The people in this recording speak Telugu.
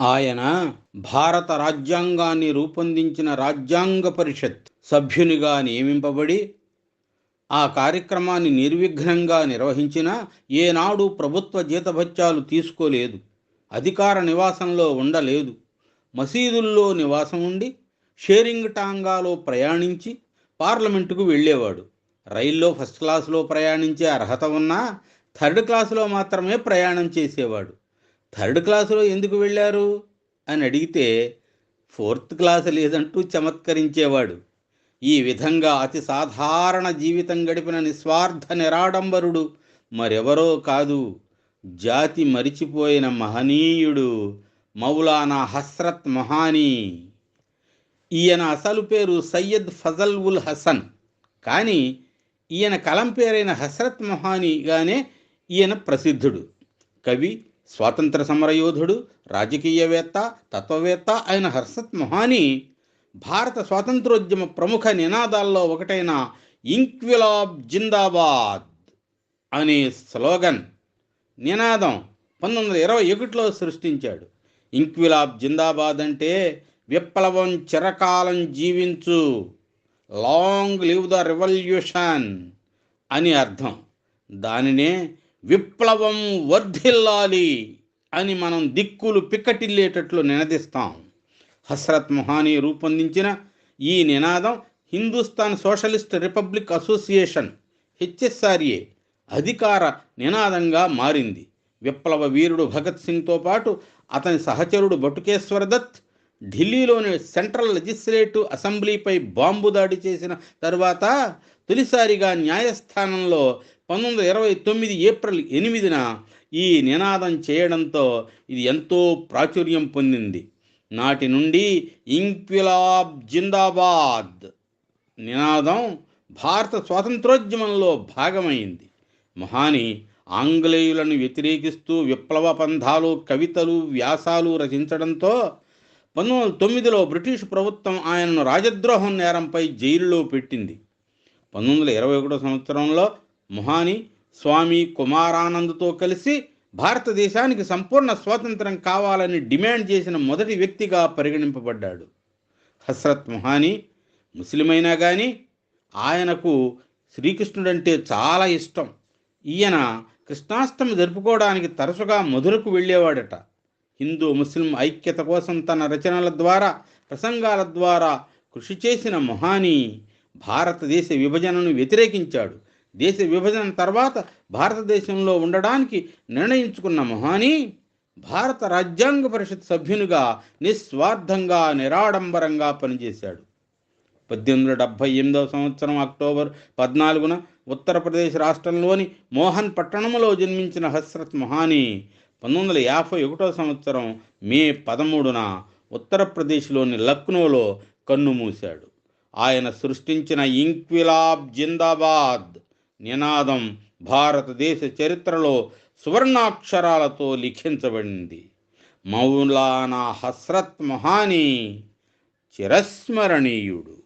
ఆయన భారత రాజ్యాంగాన్ని రూపొందించిన రాజ్యాంగ పరిషత్ సభ్యునిగా నియమింపబడి ఆ కార్యక్రమాన్ని నిర్విఘ్నంగా నిర్వహించిన ఏనాడు ప్రభుత్వ జీతభత్యాలు తీసుకోలేదు అధికార నివాసంలో ఉండలేదు మసీదుల్లో నివాసం ఉండి షేరింగ్ టాంగాలో ప్రయాణించి పార్లమెంటుకు వెళ్ళేవాడు. రైల్లో ఫస్ట్ క్లాసులో ప్రయాణించే అర్హత ఉన్నా థర్డ్ క్లాసులో మాత్రమే ప్రయాణం చేసేవాడు. థర్డ్ క్లాసులో ఎందుకు వెళ్ళారు? అని అడిగితే ఫోర్త్ క్లాస్ లేదంటూ చమత్కరించేవాడు. ఈ విధంగా అతి సాధారణ జీవితం గడిపిన నిస్వార్థ నిరాడంబరుడు మరెవరో కాదు. జాతి మరిచిపోయిన మహనీయుడు మౌలానా హస్రత్ మహానీ. ఈయన అసలు పేరు సయ్యద్ ఫజల్ ఉల్ హసన్. కానీ ఈయన కలం పేరైన హస్రత్ మొహానీగానే ఈయన ప్రసిద్ధుడు. కవి స్వాతంత్ర సమరయోధుడు రాజకీయవేత్త తత్వవేత్త అయిన హర్షత్ మొహానీ భారత స్వాతంత్రోద్యమ ప్రముఖ నినాదాల్లో ఒకటైన ఇంక్విలాబ్ జిందాబాద్ అనే స్లోగన్ నినాదం పంతొమ్మిది వందల ఇరవై ఒకటిలో సృష్టించాడు. ఇంక్విలాబ్ జిందాబాద్ అంటే విప్లవం చిరకాలం జీవించు లాంగ్ లివ్ ద రెవల్యూషన్ అని అర్థం. దానినే విప్లవం వర్ధిల్లాలి అని మనం దిక్కులు పిక్కటిల్లేటట్లు నినదిస్తాం. హస్రత్ మొహానీ రూపొందించిన ఈ నినాదం Hindustan socialist republic association HSRA అధికార నినాదంగా మారింది. విప్లవ వీరుడు భగత్ సింగ్తో పాటు అతని సహచరుడు బటుకేశ్వర దత్ ఢిల్లీలోని సెంట్రల్ లెజిస్లేటివ్ అసెంబ్లీపై బాంబు దాడి చేసిన తరువాత తొలిసారిగా న్యాయస్థానంలో పంతొమ్మిది వందల ఇరవై తొమ్మిది ఏప్రిల్ ఎనిమిదిన ఈ నినాదం చేయడంతో ఇది ఎంతో ప్రాచుర్యం పొందింది. నాటి నుండి ఇంక్విలాబ్ జిందాబాద్ నినాదం భారత స్వాతంత్రోద్యమంలో భాగమైంది. మహాని ఆంగ్లేయులను వ్యతిరేకిస్తూ విప్లవ పంథాలు కవితలు వ్యాసాలు రచించడంతో పంతొమ్మిది వందల తొమ్మిదిలో బ్రిటిష్ ప్రభుత్వం ఆయనను రాజద్రోహం నేరంపై జైలులో పెట్టింది. పంతొమ్మిది వందల ఇరవై ఒకటో సంవత్సరంలో మొహాని స్వామి కుమారానంద్తో కలిసి భారతదేశానికి సంపూర్ణ స్వాతంత్రం కావాలని డిమాండ్ చేసిన మొదటి వ్యక్తిగా పరిగణింపబడ్డాడు. హస్రత్ మొహాని ముస్లిమైనా కానీ ఆయనకు శ్రీకృష్ణుడంటే చాలా ఇష్టం. ఈయన కృష్ణాష్టమి జరుపుకోవడానికి తరచుగా మధురకు వెళ్ళేవాడట. హిందూ ముస్లిం ఐక్యత కోసం తన రచనల ద్వారా ప్రసంగాల ద్వారా కృషి చేసిన మొహాని భారతదేశ విభజనను వ్యతిరేకించాడు. దేశ విభజన తర్వాత భారతదేశంలో ఉండడానికి నిర్ణయించుకున్న మొహాని భారత రాజ్యాంగ పరిషత్ సభ్యునిగా నిస్వార్థంగా నిరాడంబరంగా పనిచేశాడు. పద్దెనిమిది వందల డెబ్భై ఎనిమిదవ సంవత్సరం అక్టోబర్ పద్నాలుగున ఉత్తరప్రదేశ్ రాష్ట్రంలోని మోహన్ పట్టణంలో జన్మించిన హస్రత్ మొహాని పంతొమ్మిది వందల యాభై ఒకటో సంవత్సరం మే పదమూడున ఉత్తరప్రదేశ్లోని లక్నోలో కన్నుమూశాడు ఆయన సృష్టించిన ఇంక్విలాబ్ జిందాబాద్ నినాదం భారతదేశ చరిత్రలో సువర్ణాక్షరాలతో లిఖించబడింది. మౌలానా హస్రత్ మొహానీ చిరస్మరణీయుడు.